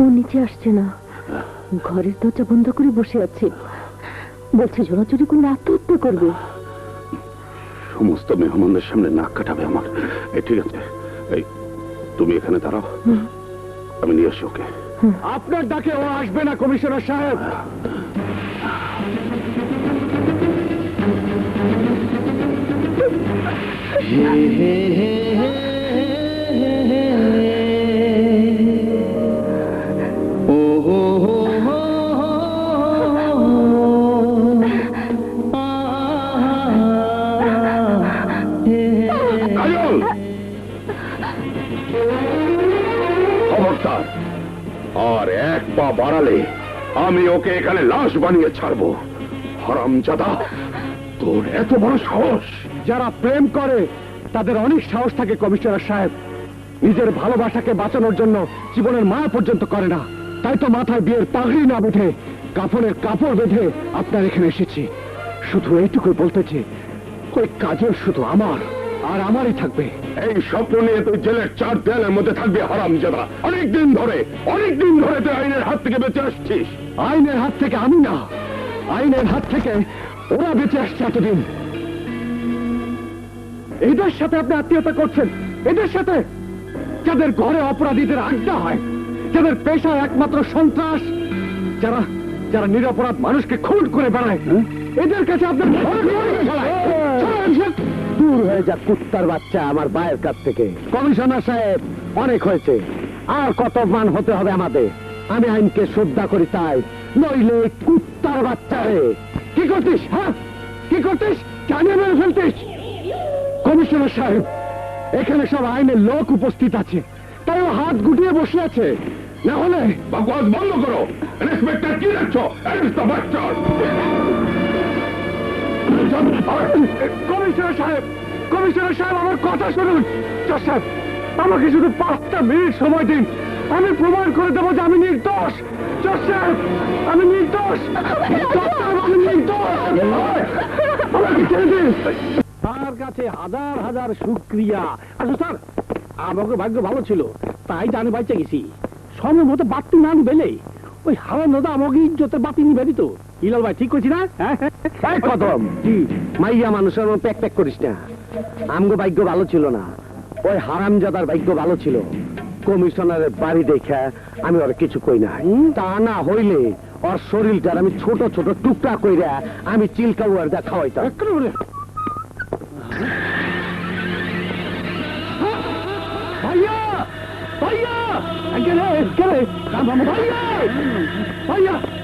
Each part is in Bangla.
ও নিচে আসছে না। ঘরের দরজা বন্ধ করে বসে আছে। বলছে জোরাচুরি করলে আত্মহত্যা করবে। সমস্ত মেহমানদের সামনে নাক কাটাবে আমার। এই ঠিক আছে। এই তুমি এখানে দাঁড়াও। আমি নিয়ে আসি ওকে। আপনার ডাকে ও আসবে না কমিশনার সাহেব। কাজল খবরদার আর এক পা বাড়ালে আমি ওকে এখানে লাশ বানিয়ে ছাড়বো। হারামজাদা তোর এত বড় সাহস। যারা প্রেম করে, তাদের অনেক সাহস থাকে কমিশনার সাহেব। নিজের ভালোবাসাকে বাঁচানোর জন্য জীবনের মায়া পর্যন্ত করে না। তাই তো মাথায় বিয়ের পাগড়ি না বেঁধে কাপড়ের কাপড় বেঁধে আপনার এখানে এসেছি। শুধু এইটুকুই বলতেছি ওই কাজল শুধু আমার। আর আমারই থাকবে। এই স্বপ্ন নিয়ে তুই জেলের চার দেয়ালের মধ্যে থাকবি হারামজাদা অনেক দিন ধরে অনেক দিন ধরে তুই আইনের হাত থেকে বেঁচে আসছিস। আইনের হাত থেকে আমি না আইনের হাত থেকে ওরা বেঁচে আসছে এতদিন। এদের সাথে আপনি আত্মীয়তা করছেন এদের সাথে যাদের ঘরে অপরাধীদের আড্ডা হয় যাদের পেশা একমাত্র সন্ত্রাস যারা যারা নিরপরাধ মানুষকে খুন করে বেড়ায় এদের কাছে আপনার দূর হয়ে যা কুত্তার বাচ্চা আমার বায়ের কাছ থেকে। কমিশনার সাহেব, অনেক হয়েছে। আর কত মান হতে হবে আমাদের। আমি আইনকে শ্রদ্ধা করি তাই। নইলে কুত্তার বাচ্চা রে। কি করতিস হ্যাঁ? কি করতিস? জানিয়ে মেরে ফেলতিস। কমিশনার সাহেব, এখানে সব আইনের লোক উপস্থিত আছে। তাই ও হাত গুটিয়ে বসে আছে। না হলে বাকওয়াজ বন্ধ করো। ইন্সপেক্টর কি দেখছ? অ্যারেস্ট বাস্টার কমিশনার সাহেব কমিশনার সাহেব আমার কথা শুনুন। জজ সাহেব আমাকে শুধু পাঁচটা মিনিট সময় দিন। আমি প্রমাণ করে দেবো যে আমি নির্দোষ। জজ সাহেব আমি নির্দোষ। আমি নির্দোষ। আমাকে ছেড়ে দিন। তার কাছে হাজার হাজার শুক্রিয়া। আচ্ছা স্যার আমাকে ভাগ্য ভালো ছিল তাই জানে বাইচে গেছি। সময় মতো বাড়তি না বেলে ওই হাওয়ার নদা আমাকে ইজ্জতের বাতি নিবে দিত হিলাল ভাই ঠিক করছি না? হ্যাঁ কদম। জি। মাইয়া মানুষের মতো প্যাক প্যাক করিস না। আমগো ভাগ্য ভালো ছিল না। ওই হারামজাদার ভাগ্য ভালো ছিল। কমিশনারের বাড়ি দেখে আমি ওর কিছু কই না তা না হইলে ওর শরীরটার আমি ছোট ছোট টুকরা কইরা আমি চিলকা উয়ার দা খাওয়াইতাম। ভাইয়া! ভাইয়া! ভাইয়া! ভাইয়া!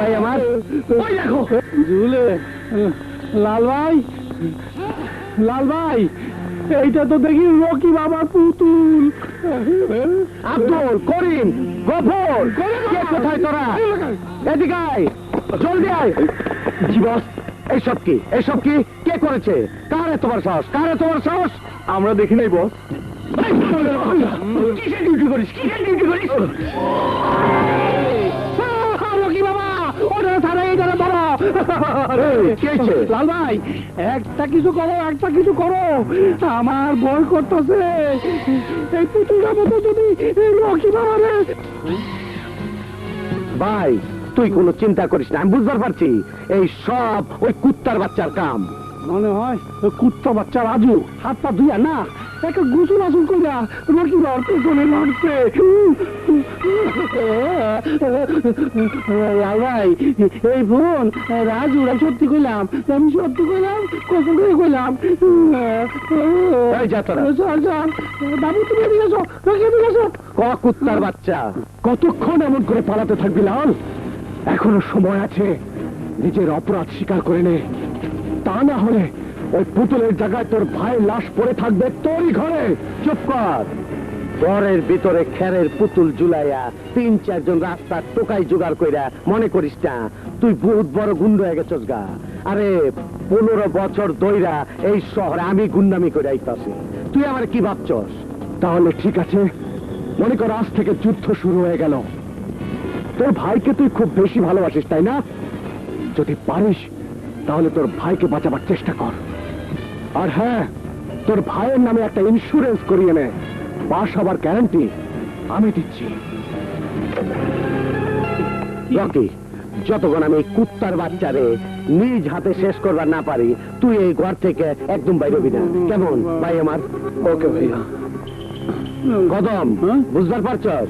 ভাই আমার? ঝুলে। লাল ভাই? লাল ভাই? এইটা তো দেখি রকি বাবার পুতুল। আব্দুল করিম গফর। কে কোথায় তোরা? এদিকে আয়। জলদি আয়। জি এইসব কি? এইসব কি? কে করেছে? কার বড় সাহস? কার বড় সাহস? আমরা দেখি নাই বস। কিসের ডিউটি করিস? কিসের ডিউটি করিস? লাল ভাই একটা কিছু করো একটা কিছু করো। আমার ভয় করতেছে। এই পুতুলের মতো যদি রকি বাবা ভাই তুই কোনো চিন্তা করিস না আমি বুঝতে পারছি। এই সব ওই কুত্তার বাচ্চার কাম। মনে হয় ওই কুত্তা বাচ্চা রাজু হাত পা ধুইয়া না। একটা গুসুল আসুল কইরা বাবার পেছনে লাগছে। লাল ভাই এই বোন রাজু আমি সত্যি কইলাম আমি সত্যি কইলাম করে কইলাম। চল চল বাবু তুমি এদিকে এদিকে কুত্তার বাচ্চা কতক্ষণ এমন করে পালাতে থাকবি লাল? এখনও সময় আছে নিজের অপরাধ স্বীকার করে নে। তা না হলে ওই পুতুলের জায়গায় তোর ভাই লাশ পড়ে থাকবে তোরই ঘরে। চুপ কর। ঘরের ভিতরে খেরের পুতুল জুলাইয়া তিন চারজন রাস্তার টোকাই জোগাড় কইরা মনে করিস না, তুই বহুত বড় গুন্ড হয়ে গেছস গা। আরে, পনেরো বছর দইরা এই শহরে আমি গুন্ডামি করে আইতাছি। তুই আমার কি ভাবছস? তাহলে ঠিক আছে, মনে কর আজ থেকে যুদ্ধ শুরু হয়ে গেল। তোর ভাইকে তুই খুব বেশি ভালোবাসিস, তাই না? যদি পারিস, তাহলে তোর ভাইকে বাঁচাবার চেষ্টা কর। আর হ্যাঁ তোর ভাইয়ের নামে একটা ইন্স্যুরেন্স করিয়ে নে। পাশ হবার গ্যারান্টি আমি দিচ্ছি। রকি যতক্ষণ আমি কুত্তার বাচ্চারে নিজ হাতে শেষ করবার না পারি তুই এই ঘর থেকে একদম বাইরে হবি না। কেমন ভাই আমার? ওকে ভাইয়া। কদম বুঝবার পারছস?